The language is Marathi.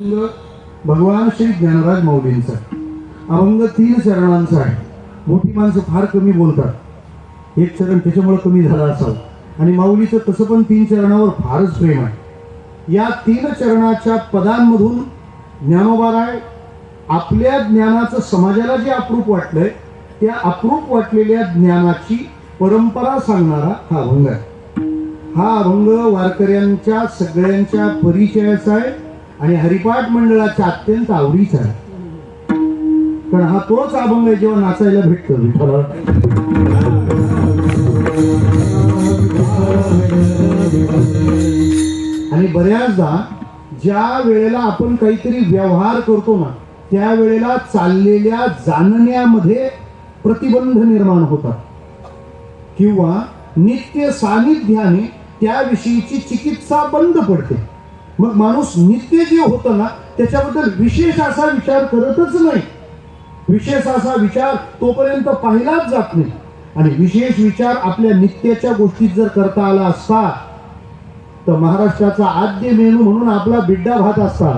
अभंग भगवान श्री ज्ञानराज माऊलींचा. अभंग तीन चरणांचा आहे. मोठी माणसं फार कमी बोलतात. एक चरण त्याच्यामुळे कमी झालं असावं. आणि माऊलीचं तसं पण तीन चरणावर फारच प्रेम आहे. या तीन चरणाच्या पदांमधून ज्ञानोबाराय आपल्या ज्ञानाचं समाजाला जे अप्रूप वाटलंय त्या अप्रूप वाटलेल्या ज्ञानाची परंपरा सांगणारा हा अभंग आहे. हा अभंग वारकऱ्यांच्या सगळ्यांच्या परिचयाचा आहे. आणि हरिपाठ मंडळाच्या अत्यंत आवडीचा आहे. कारण हा तोच अभंग आहे जेव्हा नाचायला भेटतो. विठ्ठला आणि बऱ्याचदा ज्या वेळेला आपण काहीतरी व्यवहार करतो ना त्यावेळेला चाललेल्या जाणण्यामध्ये प्रतिबंध निर्माण होतात. किंवा नित्य सानिध्याने त्याविषयीची चिकित्सा बंद पडते. मग माणूस नित्य जे होतं ना त्याच्याबद्दल विशेष असा विचार करतच नाही. विशेष असा विचार तोपर्यंत पाहिलाच जात नाही. आणि विशेष विचार आपल्या नित्याच्या गोष्टीत जर करता आला असता तर महाराष्ट्राचा आद्य मेनू म्हणून आपला बिड्डा भात असता.